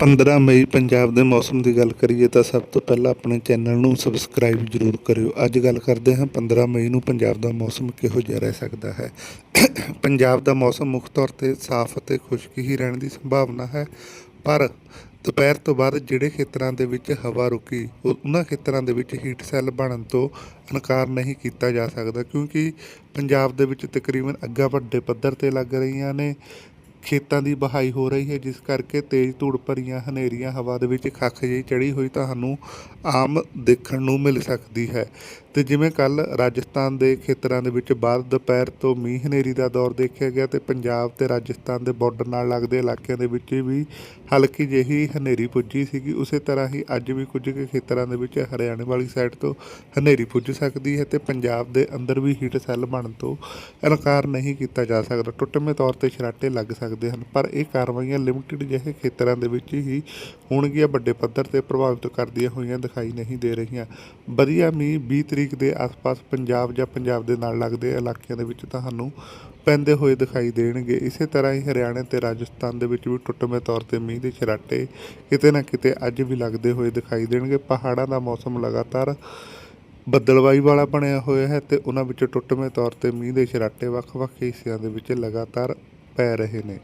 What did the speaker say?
15 ਮਈ ਪੰਜਾਬ ਦੇ ਮੌਸਮ ਦੀ ਗੱਲ ਕਰੀਏ ਤਾਂ ਸਭ ਤੋਂ ਪਹਿਲਾਂ ਆਪਣੇ ਚੈਨਲ ਨੂੰ ਸਬਸਕ੍ਰਾਈਬ ਜ਼ਰੂਰ ਕਰਿਓ। ਅੱਜ ਗੱਲ ਕਰਦੇ ਹਾਂ 15 ਮਈ ਨੂੰ ਪੰਜਾਬ ਦਾ ਮੌਸਮ ਕਿਹੋ ਜਿਹਾ ਰਹਿ ਸਕਦਾ ਹੈ। ਪੰਜਾਬ ਦਾ ਮੌਸਮ ਮੁੱਖ ਤੌਰ ਤੇ ਸਾਫ਼ ਅਤੇ ਖੁਸ਼ਕ ਹੀ ਰਹਿਣ ਦੀ ਸੰਭਾਵਨਾ ਹੈ। ਪਰ ਦੁਪਹਿਰ ਤੋਂ ਬਾਅਦ ਜਿਹੜੇ ਖੇਤਰਾਂ ਦੇ ਵਿੱਚ ਹਵਾ ਰੁਕੀ ਉਹਨਾਂ ਖੇਤਰਾਂ ਦੇ ਵਿੱਚ ਹੀਟ ਸੈੱਲ ਬਣਨ ਤੋਂ ਇਨਕਾਰ ਨਹੀਂ ਕੀਤਾ ਜਾ ਸਕਦਾ ਕਿਉਂਕਿ ਪੰਜਾਬ ਦੇ ਵਿੱਚ ਤਕਰੀਬਨ ਅੱਗਾ ਵੱਡੇ ਪੱਧਰ ਤੇ ਲੱਗ ਰਹੀਆਂ ਨੇ। ਖੇਤਾਂ ਦੀ ਬਹਾਈ ਹੋ ਰਹੀ ਹੈ, ਜਿਸ ਕਰਕੇ ਤੇਜ਼ ਧੂੜ ਭਰੀਆਂ ਹਨੇਰੀਆਂ ਹਵਾ ਦੇ ਵਿੱਚ ਖੱਖ ਜਿਹੀ ਚੜੀ ਹੋਈ ਤੁਹਾਨੂੰ ਆਮ ਦੇਖਣ ਨੂੰ ਮਿਲ ਸਕਦੀ ਹੈ। ਤੇ ਜਿਵੇਂ ਕੱਲ ਰਾਜਸਥਾਨ ਦੇ ਖੇਤਰਾਂ ਦੇ ਵਿੱਚ ਬਾਅਦ ਦੁਪਹਿਰ ਤੋਂ ਮੀਂਹ ਹਨੇਰੀ ਦਾ ਦੌਰ ਦੇਖਿਆ ਗਿਆ ਤੇ ਪੰਜਾਬ ਤੇ ਰਾਜਸਥਾਨ ਦੇ ਬਾਰਡਰ ਨਾਲ ਲੱਗਦੇ ਇਲਾਕਿਆਂ ਦੇ ਵਿੱਚ ਵੀ ਹਲਕੀ ਜਿਹੀ ਹਨੇਰੀ ਪੁੱਜੀ ਸੀਗੀ। ਉਸੇ ਤਰ੍ਹਾਂ ਹੀ ਅੱਜ ਵੀ ਕੁਝ ਕੁ ਖੇਤਰਾਂ ਦੇ ਵਿੱਚ ਹਰਿਆਣੇ ਵਾਲੀ ਸਾਈਡ ਤੋਂ ਹਨੇਰੀ ਪੁੱਜ ਸਕਦੀ ਹੈ ਤੇ ਪੰਜਾਬ ਦੇ ਅੰਦਰ ਵੀ ਹੀਟ ਸੈੱਲ ਬਣਨ ਤੋਂ ਇਨਕਾਰ ਨਹੀਂ ਕੀਤਾ ਜਾ ਸਕਦਾ। ਟੁੱਟਵੇਂ ਤੌਰ ਤੇ ਛਰਾਟੇ ਲੱਗ ਸਕਦੇ ਸਕਦੇ ਹਨ, ਪਰ ਇਹ ਕਾਰਵਾਈਆਂ ਲਿਮਟਿਡ ਜਿਹੇ ਖੇਤਰਾਂ ਦੇ ਵਿੱਚ ਹੀ ਹੋਣਗੀਆਂ, ਵੱਡੇ ਪੱਧਰ ਤੇ ਪ੍ਰਭਾਵਿਤ ਕਰਦੀਆਂ ਹੋਈਆਂ ਦਿਖਾਈ ਨਹੀਂ ਦੇ ਰਹੀਆਂ। ਵਧੀਆ ਮੀਂਹ 20 ਤਰੀਕ ਦੇ ਆਸ-ਪਾਸ ਪੰਜਾਬ ਜਾਂ ਪੰਜਾਬ ਦੇ ਨਾਲ ਲੱਗਦੇ ਇਲਾਕਿਆਂ ਦੇ ਵਿੱਚ ਤੁਹਾਨੂੰ ਪੈਂਦੇ ਹੋਏ ਦਿਖਾਈ ਦੇਣਗੇ। ਇਸੇ ਤਰ੍ਹਾਂ ਹੀ ਹਰਿਆਣਾ ਤੇ ਰਾਜਸਥਾਨ ਦੇ ਵਿੱਚ ਵੀ ਟੁੱਟਵੇਂ ਤੌਰ ਤੇ ਮੀਂਹ ਦੇ ਛਰਾਟੇ ਕਿਤੇ ਨਾ ਕਿਤੇ ਅੱਜ ਵੀ ਲੱਗਦੇ ਹੋਏ ਦਿਖਾਈ ਦੇਣਗੇ। ਪਹਾੜਾਂ ਦਾ ਮੌਸਮ ਲਗਾਤਾਰ ਬੱਦਲਵਾਈ ਵਾਲਾ ਬਣਿਆ ਹੋਇਆ ਹੈ ਤੇ ਉਹਨਾਂ ਵਿੱਚੋਂ ਟੁੱਟਵੇਂ ਤੌਰ ਤੇ ਮੀਂਹ ਦੇ ਛਰਾਟੇ ਵੱਖ-ਵੱਖ ਹਿੱਸਿਆਂ ਦੇ ਵਿੱਚ ਲਗਾਤਾਰ ਪੈ ਰਹੇ ਨੇ।